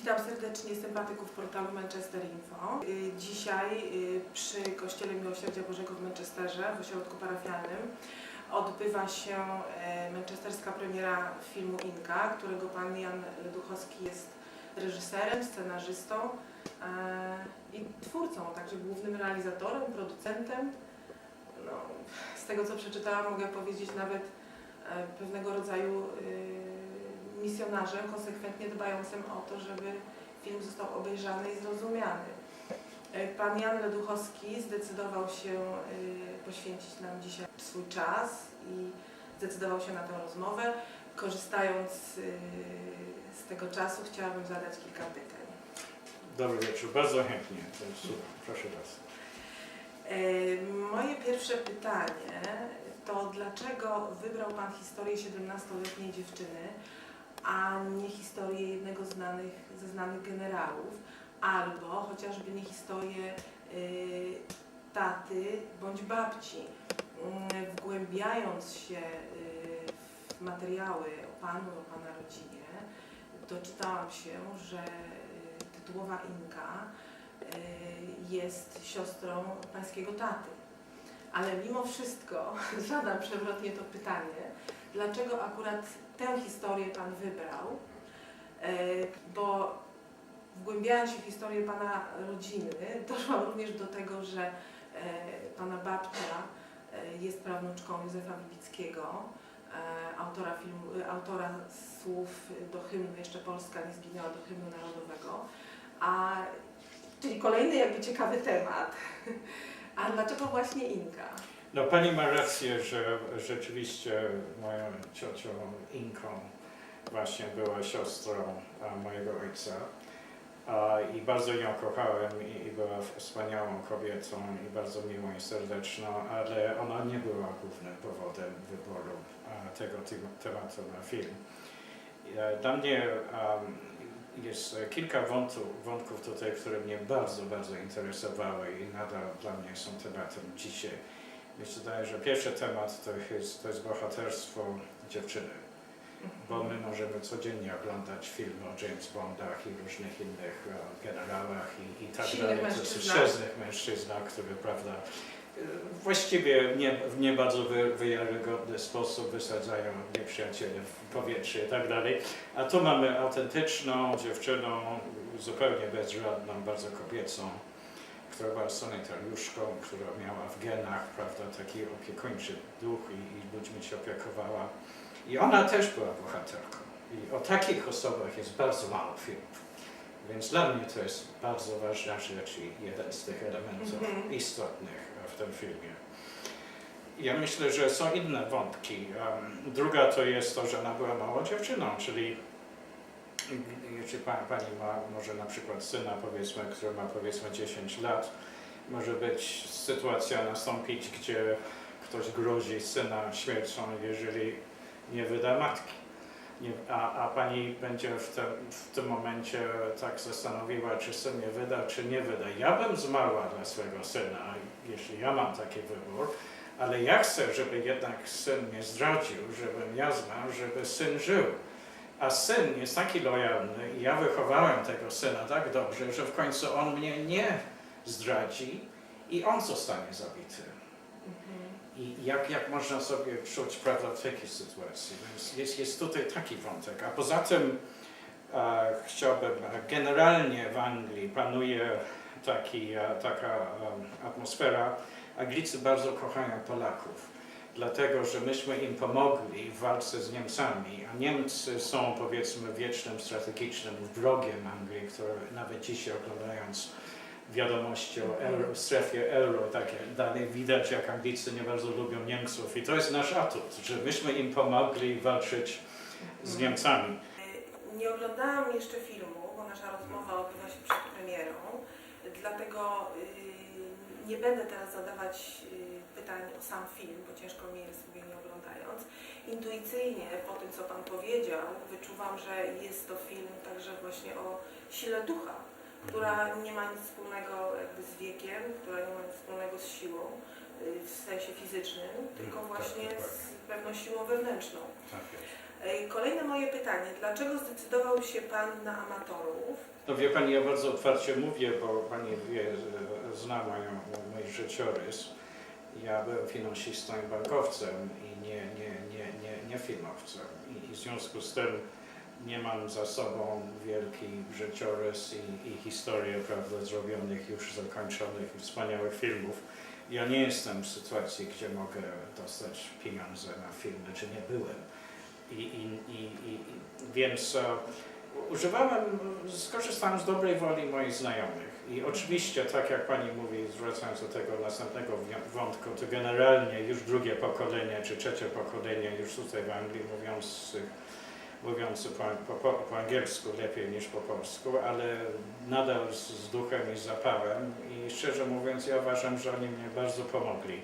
Witam serdecznie sympatyków portalu Manchester Info. Y, Dzisiaj y, przy Kościele Miłosierdzia Bożego w Manchesterze, w ośrodku parafialnym, odbywa się e, manchesterska premiera filmu Inka, którego pan Jan Leduchowski jest reżyserem, scenarzystą i twórcą, także głównym realizatorem, producentem. No, z tego co przeczytałam mogę powiedzieć nawet pewnego rodzaju misjonarzem, konsekwentnie dbającym o to, żeby film został obejrzany i zrozumiany. E, Pan Jan Leduchowski zdecydował się y, poświęcić nam dzisiaj swój czas i zdecydował się na tę rozmowę. Korzystając y, z tego czasu chciałabym zadać kilka pytań. Dobry wieczór, bardzo chętnie. Proszę. E, Moje pierwsze pytanie to dlaczego wybrał Pan historię 17-letniej dziewczyny, a nie historię jednego z znanych, ze znanych generałów, albo chociażby nie historię y, taty bądź babci. Mm, Wgłębiając się y, w materiały o Panu, o Pana rodzinie, doczytałam się, że y, tytułowa Inka jest siostrą pańskiego taty. Ale mimo wszystko zadam przewrotnie to pytanie, dlaczego akurat tę historię Pan wybrał, Y, bo wgłębiając się w historię Pana rodziny, doszłam również do tego, że y, Pana babcia y, jest prawnuczką Józefa Wybickiego, y, autora, filmu, autora słów do hymnu Jeszcze Polska nie zginęła do hymnu narodowego, a Czyli kolejny jakby ciekawy temat. A dlaczego właśnie Inka? No pani ma rację, że rzeczywiście moją ciocią Inką właśnie była siostrą mojego ojca. I bardzo ją kochałem i, była wspaniałą kobietą i bardzo miłą i serdeczną, ale ona nie była głównym powodem wyboru tego te- tematu na film. E, Dla mnie jest kilka wątków, wątków tutaj, które mnie bardzo, bardzo interesowały i nadal dla mnie są tematem dzisiaj. Mi się wydaje, że pierwszy temat to jest, to jest bohaterstwo dziewczyny, bo my możemy codziennie oglądać filmy o James Bondach i różnych innych e, generałach i, i tak Silnych dalej, mężczyznach. silnych mężczyznach, które prawda, e, właściwie nie, w nie bardzo wy, wiarygodny sposób wysadzają nieprzyjaciele w powietrze i tak dalej. A tu mamy autentyczną dziewczyną, zupełnie bezradną, bardzo kobiecą, która była sanitariuszką, która miała w genach prawda, taki opiekuńczy duch i, i ludźmi się opiekowała. I ona też była bohaterką. I o takich osobach jest bardzo mało filmów. Więc dla mnie to jest bardzo ważna rzecz i jeden z tych elementów Mhm. istotnych w tym filmie. Ja myślę, że są inne wątki. Um, druga to jest to, że ona była małą dziewczyną, czyli jeśli pa, pani ma może na przykład syna, powiedzmy, który ma powiedzmy 10 lat, może być sytuacja nastąpić, gdzie ktoś grozi syna śmiercią, jeżeli nie wyda matki. Nie, a, a pani będzie w tym, w tym momencie tak zastanowiła, czy syn mnie wyda, czy nie wyda. Ja bym zmarła dla swojego syna, jeśli ja mam taki wybór, ale ja chcę, żeby jednak syn mnie zdradził, żebym ja znał, żeby syn żył. A syn jest taki lojalny i ja wychowałem tego syna tak dobrze, że w końcu on mnie nie zdradzi i on zostanie zabity. I jak, jak można sobie czuć prawda w takiej sytuacji? Więc jest, jest tutaj taki wątek. A poza tym e, chciałbym, e, generalnie w Anglii panuje taki, e, taka e, atmosfera, Anglicy bardzo kochają Polaków. Dlatego, że myśmy im pomogli w walce z Niemcami, a Niemcy są powiedzmy wiecznym strategicznym wrogiem Anglii, które nawet dzisiaj oglądając wiadomości o euro, strefie euro i tak dalej, widać jak Anglicy nie bardzo lubią Niemców. I to jest nasz atut, że myśmy im pomogli walczyć z Niemcami. Y, Nie oglądałam jeszcze filmu, bo nasza rozmowa odbywa się przed premierą, dlatego y, nie będę teraz zadawać y, pytań o sam film, bo ciężko mi jest sobie nie oglądając. Intuicyjnie po tym, co Pan powiedział, wyczuwam, że jest to film także właśnie o sile ducha, która nie ma nic wspólnego jakby z wiekiem, która nie ma nic wspólnego z siłą y, w sensie fizycznym, tylko tak, właśnie dokładnie. z pewną siłą wewnętrzną. Tak. E, Kolejne moje pytanie. Dlaczego zdecydował się Pan na amatorów? No wie Pani, ja bardzo otwarcie mówię, bo Pani wie, zna moją, mój życiorys. Ja byłem finansistą i bankowcem i nie, nie, nie, nie, nie filmowcem. I, I w związku z tym nie mam za sobą wielki życiorys i, i historię prawda, zrobionych, już zakończonych wspaniałych filmów. Ja nie jestem w sytuacji, gdzie mogę dostać pieniądze na filmy, czy nie byłem. I, i, i, i więc e, używałem, skorzystałem z dobrej woli moich znajomych. I oczywiście, tak jak Pani mówi, zwracając do tego następnego wątku, to generalnie już drugie pokolenie, czy trzecie pokolenie już tutaj w Anglii mówiących, mówiący po, po, po, po angielsku lepiej niż po polsku, ale nadal z, z duchem i zapałem i szczerze mówiąc ja uważam, że oni mnie bardzo pomogli.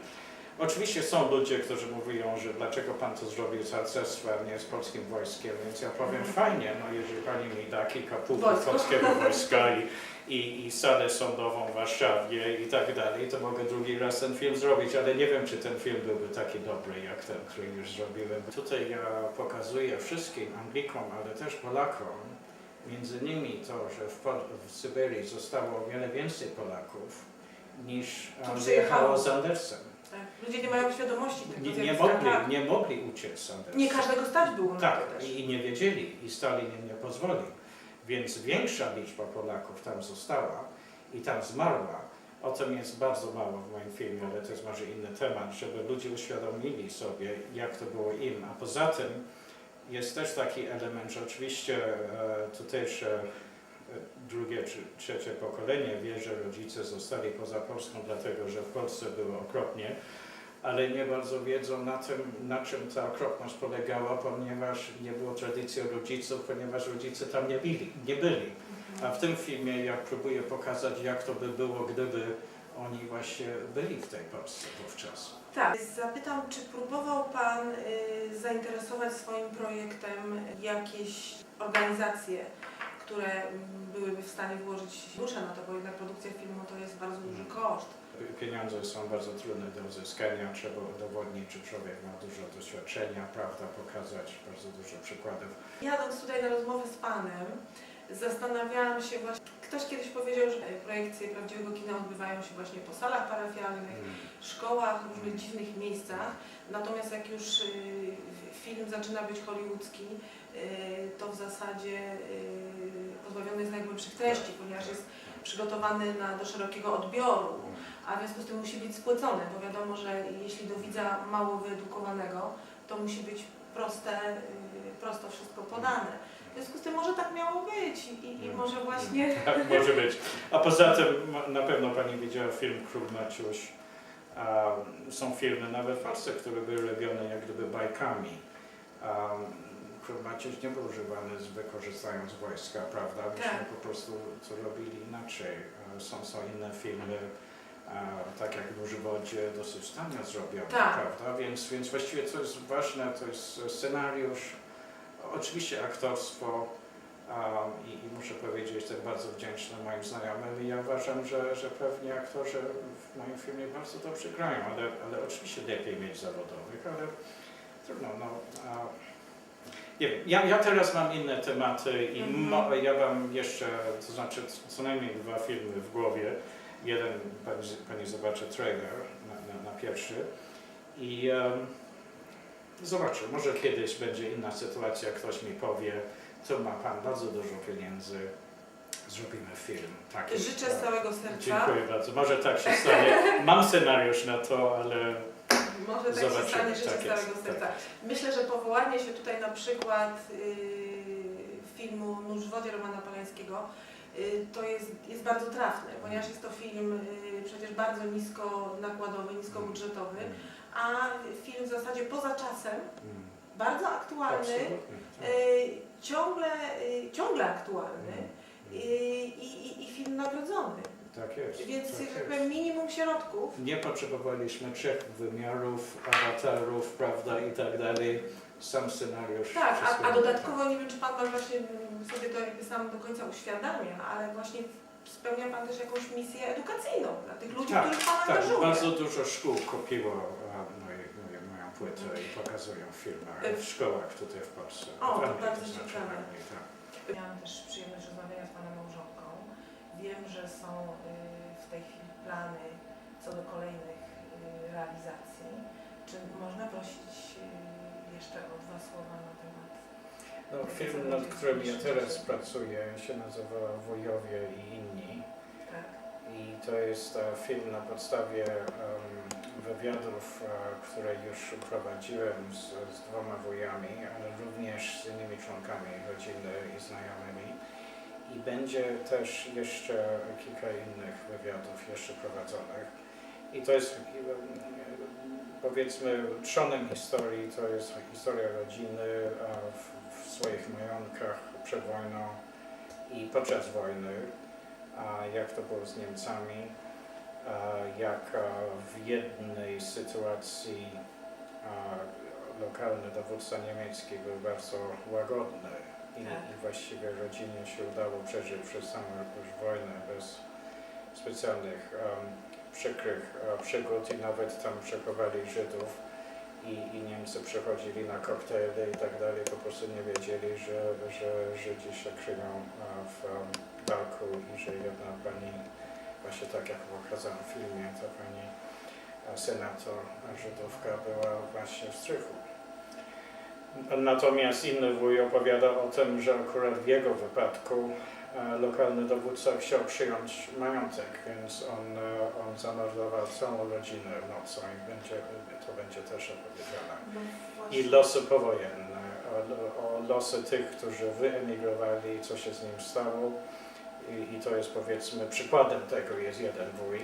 Oczywiście są ludzie, którzy mówią, że dlaczego Pan to zrobił z harcerstwa, a nie z polskim wojskiem, więc ja powiem fajnie, no jeżeli Pani mi da kilka pułków polskiego wojska i, i, i salę sądową w Warszawie i tak dalej, to mogę drugi raz ten film zrobić, ale nie wiem, czy ten film byłby taki dobry jak ten, który już zrobiłem. Tutaj ja pokazuję wszystkim Anglikom, ale też Polakom, między innymi to, że w, Pol- w Syberii zostało o wiele więcej Polaków niż um, wyjechało z Andersem. Tak. Ludzie nie mają świadomości tego Nie, nie, zjawiska. mogli, Tak. nie mogli uciec z Andersem. Nie każdego stać było na Tak, to też. i nie wiedzieli i Stalin im nie pozwolił. Więc większa liczba Polaków tam została i tam zmarła. O tym jest bardzo mało w moim filmie, ale to jest może inny temat, żeby ludzie uświadomili sobie, jak to było im. A poza tym jest też taki element, że oczywiście e, tutejsze drugie czy trzecie pokolenie wie, że rodzice zostali poza Polską, dlatego że w Polsce było okropnie ale nie bardzo wiedzą na tym, na czym ta okropność polegała, ponieważ nie było tradycji od rodziców, ponieważ rodzice tam nie byli. Nie byli. A w tym filmie ja próbuję pokazać, jak to by było, gdyby oni właśnie byli w tej Polsce wówczas. Tak. Zapytam, czy próbował Pan y, zainteresować swoim projektem jakieś organizacje, które mm, byłyby w stanie włożyć duszę na to, bo jednak produkcja filmu to jest bardzo duży koszt. Pieniądze są bardzo trudne do uzyskania, trzeba udowodnić, czy człowiek ma dużo doświadczenia, prawda, pokazać bardzo dużo przykładów. Jadąc tutaj na rozmowę z Panem, zastanawiałam się właśnie, ktoś kiedyś powiedział, że projekcje prawdziwego kina odbywają się właśnie po salach parafialnych, szkołach, różnych dziwnych miejscach. Natomiast jak już y, film zaczyna być hollywoodzki, to w zasadzie y, pozbawiony jest najgłębszych treści, ponieważ jest przygotowany na, do szerokiego odbioru, a w związku z tym musi być spłycony, bo wiadomo, że jeśli do widza mało wyedukowanego, to musi być proste, y, prosto wszystko podane. W związku z tym może tak miało być i, i, i może właśnie... Tak, może być. A poza tym na pewno Pani widziała film Król Maciuś. Są filmy nawet Polsce, które były robione jak gdyby bajkami. Maciuś nie był używany z wykorzystając wojska, prawda? Myśmy Tak. po prostu to robili inaczej. A, Są, są inne filmy, a, tak jak Duży Wodzie, dosyć tanio zrobione, Tak. prawda? Więc, więc właściwie co jest ważne, to jest scenariusz, oczywiście aktorstwo, i, I muszę powiedzieć, że jestem bardzo wdzięczny moim znajomym i ja uważam, że, że pewnie aktorzy w moim filmie bardzo dobrze grają, ale, ale oczywiście lepiej mieć zawodowych, ale trudno, no. A, nie wiem, ja, ja teraz mam inne tematy i Mhm. ja mam jeszcze, to znaczy co najmniej dwa filmy w głowie. Jeden, pani, pani zobaczy trailer na, na, na pierwszy i um, zobaczę, może kiedyś będzie inna sytuacja, ktoś mi powie, tu ma Pan bardzo dużo pieniędzy, zrobimy film. Taki, Życzę z tak. całego serca. Dziękuję bardzo. Może tak się stanie. Mam scenariusz na to, ale Może tak się Zobaczymy, stanie życzę tak z jest, całego tak. serca. Myślę, że powołanie się tutaj na przykład yy, filmu Nóż w wodzie Romana Polańskiego yy, to jest, jest bardzo trafne, ponieważ jest to film yy, przecież bardzo nisko nakładowy, niskobudżetowy, a film w zasadzie poza czasem, Mm, bardzo aktualny, tak. ciągle, ciągle aktualny Mm, i, i, i film nagrodzony. Tak jest. Więc, tak tak jest. powiem, minimum środków. Nie potrzebowaliśmy trzech wymiarów, awatarów, prawda, i tak dalej. Sam scenariusz. Tak, a, a dodatkowo nie wiem, czy Pan właśnie sobie to jakby sam do końca uświadamia, ale właśnie spełnia Pan też jakąś misję edukacyjną dla tych ludzi, Tak, których Pan Tak, angażuje. bardzo dużo szkół kupiło e, moje, moje, moją płytę i pokazują w filmach Y- w szkołach tutaj w Polsce. O, to bardzo znaczy, ciekawe. tak. Miałam też przyjemność małżonką. Wiem, że są y, w tej chwili plany co do kolejnych y, realizacji. Czy można prosić y, jeszcze o dwa słowa na temat? No, film, nad którym ja teraz pracuję, się nazywa Wujowie i inni. Tak. I to jest film na podstawie em, wywiadów, e, które już prowadziłem z, z dwoma wujami, ale również z innymi członkami rodziny i znajomymi. I będzie też jeszcze kilka innych wywiadów jeszcze prowadzonych. I to jest em, powiedzmy trzonem historii, to jest historia rodziny e, w, w swoich majątkach przed wojną i podczas wojny. Jak to było z Niemcami, jak w jednej sytuacji lokalny dowódca niemiecki był bardzo łagodny i, Tak. i właściwie rodzinie się udało przeżyć przez samą już wojnę bez specjalnych em, przykrych e, przygód i nawet tam przechowali Żydów i, i Niemcy przechodzili na koktajle i tak dalej, po prostu nie wiedzieli, że, że Żydzi się kryją e, w parku i że jedna pani, właśnie tak jak pokazałem w filmie, ta pani senator Żydówka była właśnie w strychu. Natomiast inny wuj opowiada o tym, że akurat w jego wypadku e, lokalny dowódca chciał przyjąć majątek, więc on, e, on zamordował całą rodzinę nocą i będzie, to będzie też opowiedziane. No I losy powojenne, o, o losy tych, którzy wyemigrowali, co się z nim stało. I, I to jest powiedzmy przykładem tego jest jeden wuj.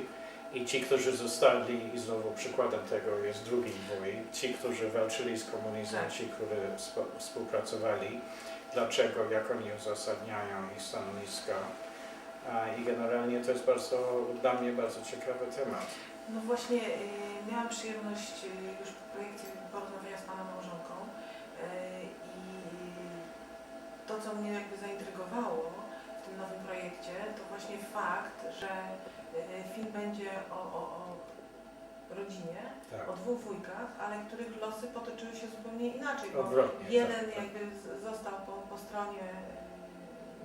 I ci, którzy zostali, i znowu przykładem tego jest drugi wuj. Ci, którzy walczyli z komunizmem, Tak. ci, którzy współpracowali. Dlaczego, jak oni uzasadniają ich stanowiska. I generalnie to jest bardzo, dla mnie bardzo ciekawy temat. No właśnie y, miałam przyjemność y, już po projekcie porozmawiania z Pana małżonką y, i to, co mnie jakby zaintrygowało tym nowym projekcie, to właśnie fakt, że y, film będzie o, o, o rodzinie, Tak. o dwóch wujkach, ale których losy potoczyły się zupełnie inaczej, bo Odwrotnie. jeden tak, tak. jakby z- został po, po stronie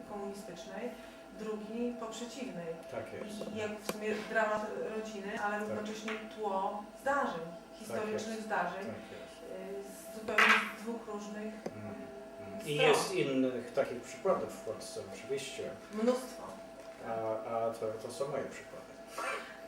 y, komunistycznej, drugi po przeciwnej. Tak jest. I jak w sumie dramat rodziny, ale równocześnie tło zdarzeń, historycznych zdarzeń Tak y, z zupełnie dwóch różnych Mhm. I stron. jest innych takich przykładów w Polsce, oczywiście, Mnóstwo. a, a to, to są moje przykłady.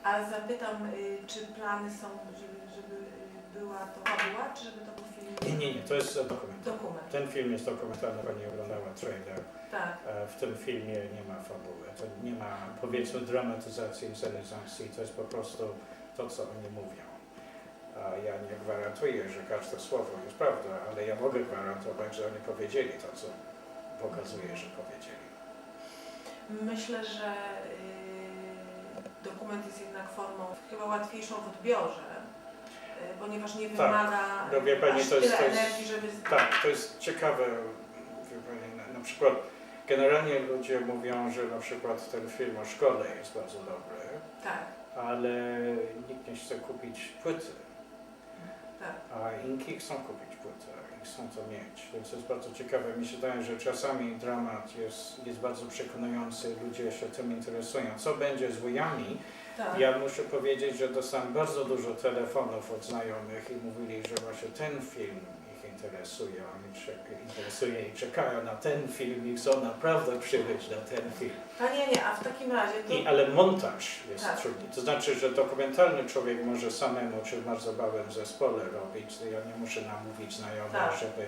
A zapytam, y, czy plany są, żeby, żeby y, była to fabuła, czy żeby to był film? Nie, nie, nie, to jest dokument. Dokument. Ten film jest dokumentalny, pani oglądała trailer. Tak. E, W tym filmie nie ma fabuły, to nie ma powiedzmy dramatyzacji, inscenizacji, to jest po prostu to, co oni mówią. A ja nie gwarantuję, że każde słowo jest prawda, ale ja mogę gwarantować, że oni powiedzieli to, co pokazuje, że powiedzieli. Myślę, że y, dokument jest jednak formą chyba łatwiejszą w odbiorze, y, ponieważ nie Tak. wymaga No wie pani, to jest- to jest- energii, żeby... Tak, to jest ciekawe. pani, Na, na przykład generalnie ludzie mówią, że na przykład ten film o szkole jest bardzo dobry, Tak, ale nikt nie chce kupić płyty, tak. A inni chcą kupić płytę i chcą to mieć. Więc to jest bardzo ciekawe. Mi się wydaje, że czasami dramat jest, jest bardzo przekonujący, ludzie się tym interesują. Co będzie z wujami? tak. Ja muszę powiedzieć, że dostałem bardzo dużo telefonów od znajomych i mówili, że właśnie ten film ich interesuje, oni interesuje i czekają na ten film i chcą naprawdę przybyć na ten film. Panie nie, a w takim razie to... I, ale montaż jest Tak. trudny. To znaczy, że dokumentalny człowiek może samemu czy w bardzo małym zespole robić. Ja nie muszę namówić znajomych, Tak. żeby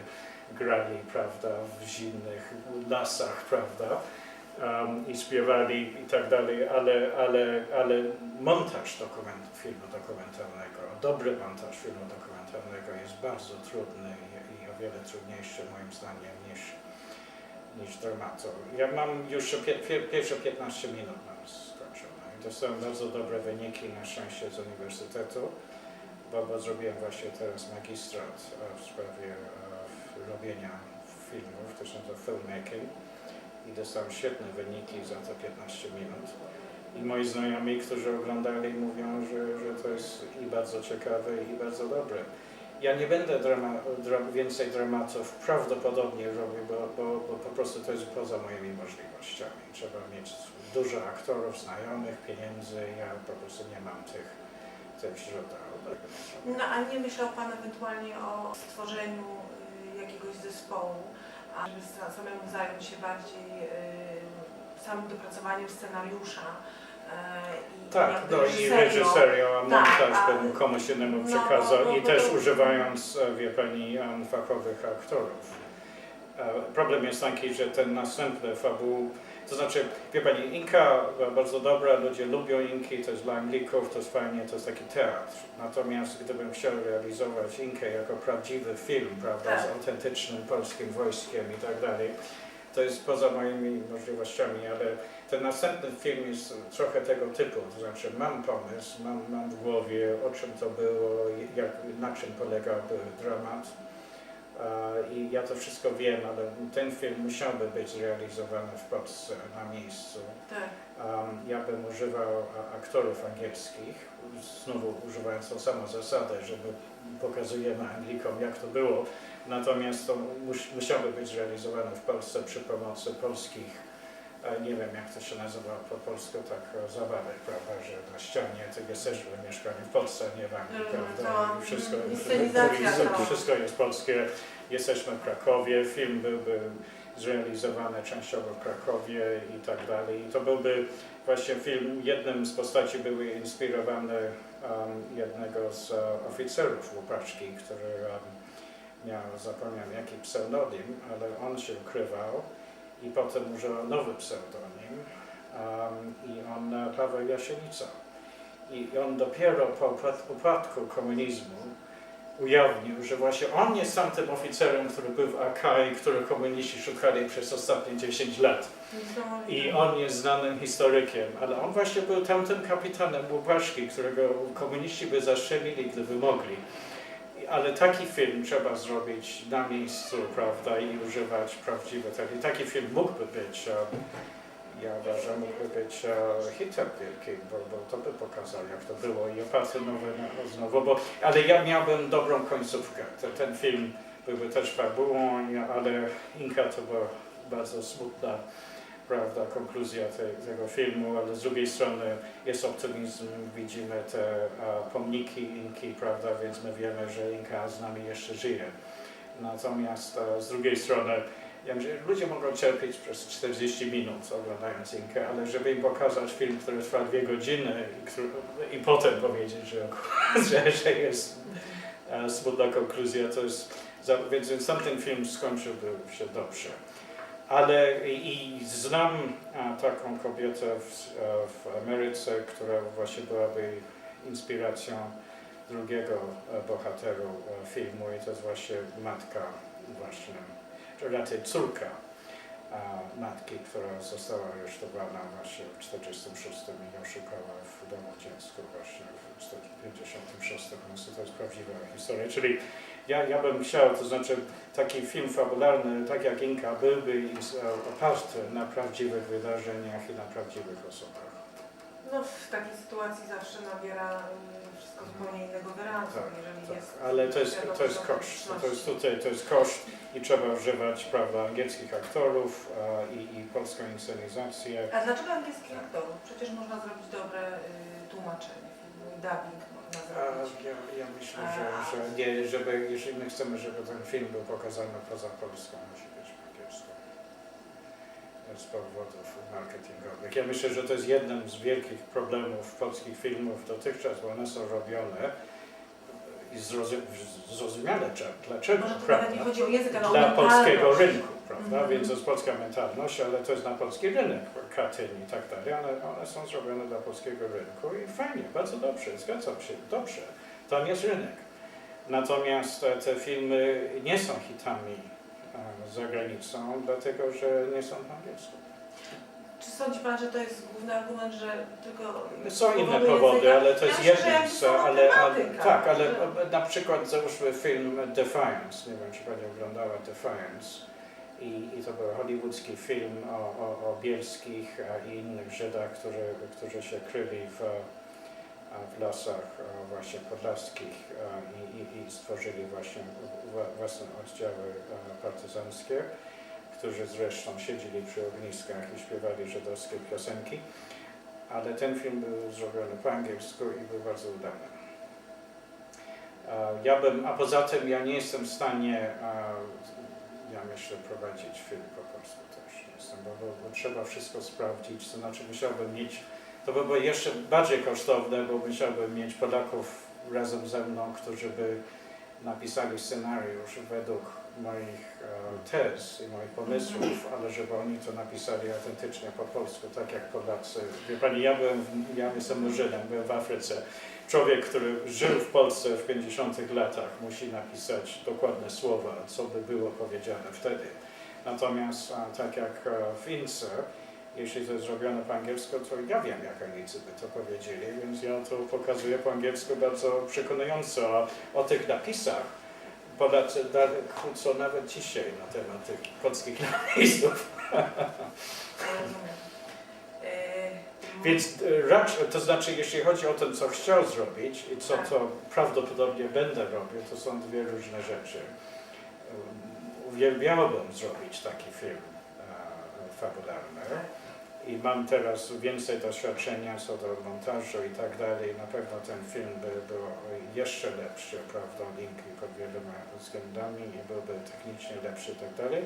grali prawda, w zimnych lasach, prawda? um, i śpiewali i tak dalej, ale, ale, ale montaż dokumentu, filmu dokumentalnego, dobry montaż filmu dokumentalnego jest bardzo trudny wiele trudniejszy moim zdaniem niż, niż dramatu. Ja mam już pie, pie, pierwsze 15 minut mam skończone i dostałem bardzo dobre wyniki na szczęście z uniwersytetu, bo, bo zrobiłem właśnie teraz magistrat e, w sprawie e, robienia filmów, to się nazywa filmmaking i dostałem świetne wyniki za te 15 minut. I moi znajomi, którzy oglądali, mówią, że, że to jest i bardzo ciekawe, i bardzo dobre. Ja nie będę drama, dra, więcej dramatów prawdopodobnie robił, bo, bo, bo po prostu to jest poza moimi możliwościami. Trzeba mieć dużo aktorów, znajomych, pieniędzy. Ja po prostu nie mam tych, tych źródeł. No a nie myślał Pan ewentualnie o stworzeniu y, jakiegoś zespołu, żeby sa- samemu zająć się bardziej y, samym dopracowaniem scenariusza i Tak, jakby no i reżyserią, a Tak, montaż a- bym komuś innemu no, przekazał no, no, i bo też używając, e, wie Pani, em, fachowych aktorów. E, Problem jest taki, że ten następny fabuł, to znaczy, wie Pani, Inka była bardzo dobra, ludzie lubią Inki, to jest dla Anglików, to jest fajnie, to jest taki teatr. Natomiast gdybym chciał realizować Inkę jako prawdziwy film, prawda, z Tak. autentycznym polskim wojskiem i tak dalej, to jest poza moimi możliwościami, ale ten następny film jest trochę tego typu, to znaczy mam pomysł, mam, mam w głowie o czym to było, jak, na czym polegałby dramat i ja to wszystko wiem, ale ten film musiałby być zrealizowany w Polsce na miejscu. Tak. Ja bym używał aktorów angielskich, znowu używając tą samą zasadę, że my pokazujemy Anglikom jak to było, natomiast to mus, musiałoby być zrealizowane w Polsce przy pomocy polskich e, nie wiem jak to się nazywa po polsku, tak e, zabawek, prawda, że na ścianie to jesteśmy mieszkali w Polsce, nie w Anglii, Mm, prawda, cała, i wszystko, wszystko, wszystko jest polskie, jesteśmy w Krakowie, film byłby zrealizowane częściowo w Krakowie i tak dalej. I to byłby właśnie film, jednym z postaci były inspirowane um, jednego z uh, oficerów Łupaczki, który um, miał, zapomniałem jaki pseudonim, ale on się ukrywał i potem używał nowy pseudonim um, i on uh, Paweł Jasienica. I on dopiero po upad- upadku komunizmu ujawnił, że właśnie on jest tamtym oficerem, który był w AK i którego komuniści szukali przez ostatnie 10 lat. I on jest znanym historykiem, ale on właśnie był tamtym kapitanem Łupaszki, którego komuniści by zastrzelili, gdyby mogli. Ale taki film trzeba zrobić na miejscu, prawda, i używać prawdziwe. Taki, taki film mógłby być, ja uważam, mógłby być hitem wielkim, bo, bo to by pokazał, jak to było i oparty nowy na- znowu, bo, ale ja miałbym dobrą końcówkę. Ten, film byłby też fabułą, ale Inka to była bardzo smutna prawda, konkluzja te, tego filmu, ale z drugiej strony jest optymizm, widzimy te pomniki Inki, prawda, więc my wiemy, że Inka z nami jeszcze żyje. Natomiast a, z drugiej strony, ja myślę, ludzie mogą cierpieć przez 40 minut oglądając Inkę, ale żeby im pokazać film, który trwa dwie godziny i, który, i potem powiedzieć, że, że, że jest a, smutna konkluzja, to jest, więc, więc tamten film skończyłby się dobrze. Ale i, znam taką kobietę w, e, w Ameryce, która właśnie byłaby inspiracją drugiego e, bohateru e, filmu i to jest właśnie matka właśnie, raczej córka matki, która została aresztowana właśnie w 46 i ją szukała w domu dziecku właśnie w 56, więc to jest prawdziwa historia. Czyli ja, ja bym chciał, to znaczy taki film fabularny, tak jak Inka, byłby oparty na prawdziwych wydarzeniach i na prawdziwych osobach. No w takiej sytuacji zawsze nabiera y, wszystko zupełnie innego wyrazu, Tak, jeżeli Tak, jest... ale to jest, to jest koszt. To jest tutaj, to jest koszt i trzeba używać prawda, angielskich aktorów e, i, i polską inscenizację. A dlaczego angielskich aktorów? Przecież można zrobić dobre y, tłumaczenie filmu i dubbing można A, zrobić. ja, ja myślę, że, że nie, żeby, jeżeli my chcemy, żeby ten film był pokazany poza Polską, musi być po angielsku. Z powodów marketingowych. Ja myślę, że to jest jednym z wielkich problemów polskich filmów dotychczas, bo one są robione i zrozum, zrozumiale cze- dlaczego, Może to prawda? nie chodzi o język, ale Dla polskiego rynku, prawda? Mhm. Więc to jest polska mentalność, ale to jest na polski rynek, Katyn i tak dalej, ale one są zrobione dla polskiego rynku i fajnie, bardzo dobrze, zgadzam się, dobrze, tam jest rynek. Natomiast te filmy nie są hitami za granicą, dlatego że nie są po angielsku. Czy sądzi Pan, że to jest główny argument, że tylko... Są inne powody, ale to jest sama ale, ale tak, ale na przykład załóżmy film Defiance, nie wiem czy Pani oglądała Defiance i, i to był hollywoodzki film o, o, o bielskich i innych Żydach, którzy, którzy się kryli w, w lasach właśnie podlaskich i, i, stworzyli właśnie wła- własne oddziały partyzanckie, którzy zresztą siedzieli przy ogniskach i śpiewali żydowskie piosenki. Ale ten film był zrobiony po angielsku i był bardzo udany. Ja bym, a poza tym ja nie jestem w stanie, ja myślę, prowadzić film po polsku też nie jestem, bo, bo trzeba wszystko sprawdzić, to znaczy musiałbym mieć, to by było jeszcze bardziej kosztowne, bo musiałbym mieć Polaków razem ze mną, którzy by napisali scenariusz według moich e, tez i moich pomysłów, ale żeby oni to napisali autentycznie po polsku, tak jak Polacy. Wie Pani, ja byłem, ja jestem Murzynem, byłem w Afryce. Człowiek, który żył w Polsce w 50 latach, musi napisać dokładne słowa, co by było powiedziane wtedy. Natomiast tak jak e, w Ince, jeśli to jest zrobione po angielsku, to ja wiem, jak Anglicy by to powiedzieli, więc ja to pokazuję po angielsku bardzo przekonująco. A o tych napisach kłócą nawet dzisiaj na temat tych polskich napisów. Więc e, raczej, to znaczy, jeśli chodzi o to, co chciał zrobić i co Tak. to prawdopodobnie będę robił, to są dwie różne rzeczy. Uwielbiałbym zrobić taki film e, fabularny i mam teraz więcej doświadczenia co do montażu i tak dalej. Na pewno ten film by był jeszcze lepszy, prawda, linki pod wieloma względami i byłby technicznie lepszy i tak dalej.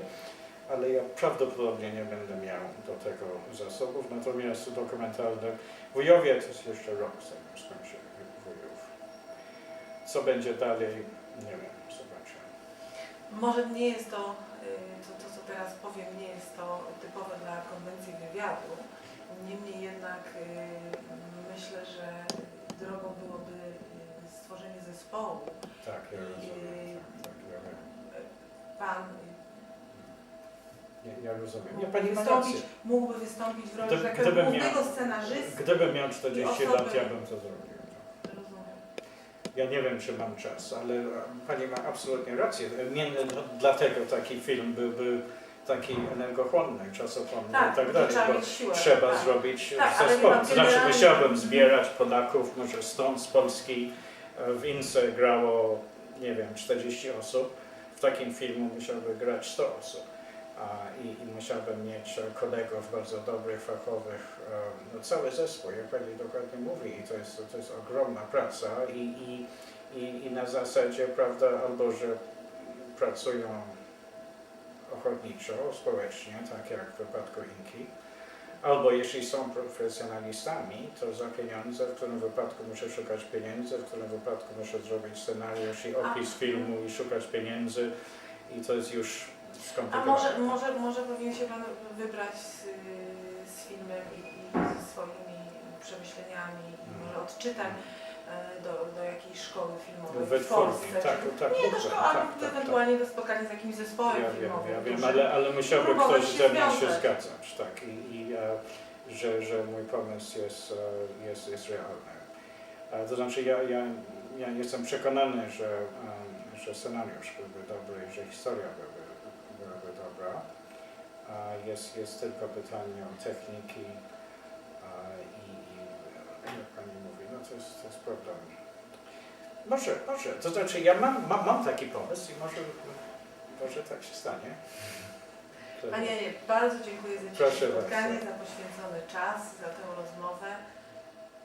Ale ja prawdopodobnie nie będę miał do tego zasobów. Natomiast dokumentalny Wujowie to jest jeszcze rok, zanim skończę Wujów. Co będzie dalej, nie wiem, zobaczę. Może nie jest to, y, to, to teraz powiem, nie jest to typowe dla konwencji wywiadu. Niemniej jednak y, myślę, że drogą byłoby y, stworzenie zespołu. Tak, ja rozumiem. Tak, tak, ja wiem. Pan Ja, ja rozumiem. Mógłby pani wystąpić, mógłby wystąpić w roli Gdy- głównego scenarzysty. Gdybym miał 40 I osoby- lat, ja bym to zrobił. Ja nie wiem, czy mam czas, ale e, pani ma absolutnie rację. Między, no, dlatego taki film byłby taki energochłonny, czasochłonny Tak, i tak dalej. trzeba bo siłę. trzeba tak. zrobić Tak, zespół. znaczy musiałbym zbierać Polaków, może stąd z Polski. E, W Ince grało, nie wiem, 40 osób. W takim filmu musiałby grać 100 osób. I, I musiałbym mieć kolegów bardzo dobrych, fachowych, e, no, cały zespół, jak pani dokładnie mówi. I to jest, to jest ogromna praca i, i, i, i na zasadzie, prawda, albo że pracują ochotniczo, społecznie, tak jak w wypadku Inki, albo jeśli są profesjonalistami, to za pieniądze, w którym wypadku muszę szukać pieniędzy, w którym wypadku muszę zrobić scenariusz i opis filmu i szukać pieniędzy i to jest już A może, może, może powinien się Pan wybrać z, z filmem i, i ze swoimi przemyśleniami i Mhm. może odczytań e, do, do jakiejś szkoły filmowej w Wytwórni, Polsce. tak, tak, nie do dobrze, szkoły, ale tak, tak, ewentualnie do spotkania z jakimś zespołem Ja wiem, filmowym. ja wiem, dużym. ale, ale musiałby próbować ktoś się ze mną się związać. zgadzać, tak, i, i e, że, że mój pomysł jest, e, jest, jest realny. E, To znaczy ja, ja, ja jestem przekonany, że, em, że scenariusz byłby dobry że historia byłaby, Jest, jest tylko pytanie o techniki i, i jak Pani mówi, no to jest, to jest problem. Może, może, to znaczy ja mam, mam, mam taki pomysł i może, może tak się stanie. Panie Janie, bardzo dziękuję za dzisiejsze bardzo. spotkanie, za poświęcony czas, za tę rozmowę.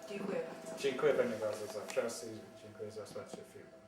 Dziękuję bardzo. Dziękuję Pani bardzo za czas i dziękuję za wsparcie filmu.